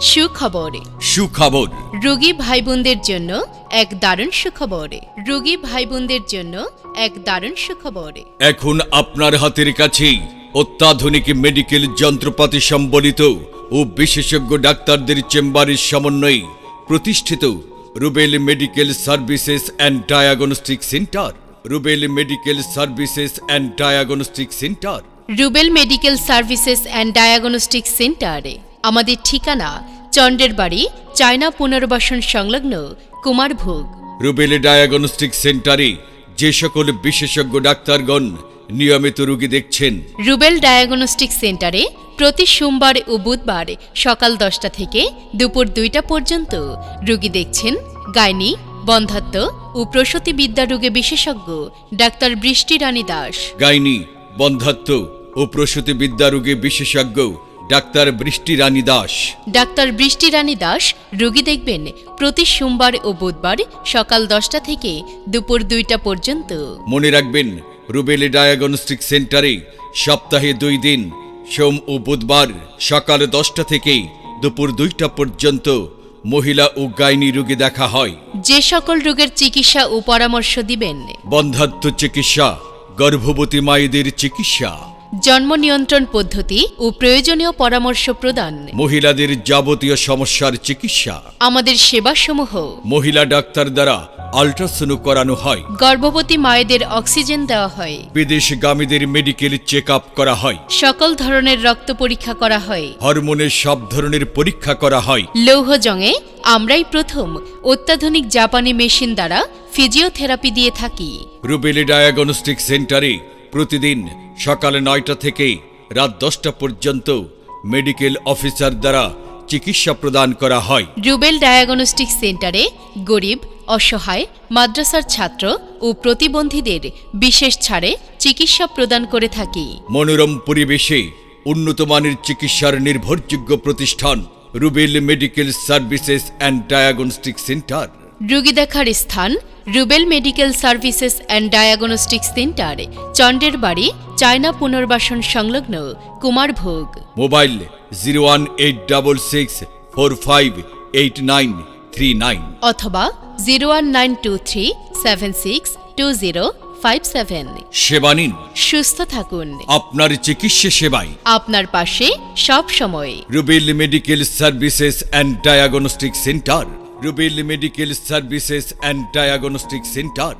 সুখবর। সুখবর। রোগী ভাই বোনদের জন্য এক দারুণ সুখবর। রোগী ভাই বোনদের জন্য এক দারুণ সুখবর। এখন আপনার হাতের কাছেই অত্যাধুনিক মেডিকেল যন্ত্রপাতি সম্বলিত ও বিশেষজ্ঞ ডাক্তারদের চেম্বারের সমন্বয়ে প্রতিষ্ঠিত Rubel medical services and diagnostic centre. Rubel medical services and diagnostic centre. Rubel medical services and diagnostic সেন্টারে। আমাদের ঠিকানা চন্ডের বাড়ি চায়না পুনর্বাসন সংলগ্ন কুমারভোগ রুবেল ডায়াগনস্টিক সেন্টারে যে সকল বিশেষজ্ঞ ডাক্তারগণ নিয়মিত রোগী দেখছেন। রুবেল ডায়াগনস্টিক সেন্টারে প্রতি সোমবার ও বুধবার সকাল দশটা থেকে দুপুর দুইটা পর্যন্ত রোগী দেখছেন গাইনি বন্ধাত্ম ও প্রসূতিবিদ্যা রোগে বিশেষজ্ঞ ডাক্তার বৃষ্টি রানী দাস। গাইনি বন্ধাত্ম ও প্রসূতি বিদ্যা রোগে বিশেষজ্ঞ ডাক্তার বৃষ্টি রানী দাস। ডাক্তার বৃষ্টি রানী দাস রোগী দেখবেন প্রতি সোমবার ও বুধবার সকাল দশটা থেকে দুপুর দুইটা পর্যন্ত। মনে রাখবেন রুবেলি ডায়াগনস্টিক সেন্টারে সপ্তাহে দুই দিন সোম ও বুধবার সকাল দশটা থেকে দুপুর দুইটা পর্যন্ত মহিলা ও গাইনি রোগী দেখা হয়। যে সকল রোগের চিকিৎসা ও পরামর্শ দিবেন। বন্ধাত্ম চিকিৎসা গর্ভবতী মায়েদের চিকিৎসা। জন্ম নিয়ন্ত্রণ পদ্ধতি ও প্রয়োজনীয় পরামর্শ প্রদান। মহিলাদের যাবতীয় সমস্যার চিকিৎসা। আমাদের সেবাসমূহ। মহিলা ডাক্তার দ্বারা আল্ট্রাসাউন্ড করানো হয়। গর্ভবতী মায়েদের অক্সিজেন দেওয়া হয়। বিদেশগামীদের মেডিকেল চেক আপ করা হয়। সকল ধরনের রক্ত পরীক্ষা করা হয়। হরমোনের সব ধরনের পরীক্ষা করা হয়। লৌহজংয়ে আমরাই প্রথম অত্যাধুনিক জাপানি মেশিন দ্বারা ফিজিওথেরাপি দিয়ে থাকি। রুবেলি ডায়াগনস্টিক সেন্টারে প্রতিদিন সকাল নয়টা থেকে রাত দশটা পর্যন্ত মেডিকেল অফিসার দ্বারা চিকিৎসা প্রদান করা হয়। রুবেল ডায়াগনস্টিক সেন্টারে গরিব অসহায় মাদ্রাসার ছাত্র ও প্রতিবন্ধীদের বিশেষ ছাড়ে চিকিৎসা প্রদান করে থাকি। মনোরম পরিবেশে উন্নত মানের চিকিৎসার নির্ভরযোগ্য প্রতিষ্ঠান Rubel medical services and diagnostic centre. রোগী দেখার স্থান Rubel medical services and diagnostic centre চন্ডের বাড়ি চায়না পুনর্বাসন সংলগ্ন Kumarbhog mobile zero one eight double six four five eight nine three nine অথবা zero one nine two three seven six two zero five seven সেবা নিন। সুস্থ থাকুন। আপনার চিকিৎসা সেবায়। আপনার পাশে সব সময়। Rubel medical services and diagnostic centre. Rubel medical services and diagnostic centre.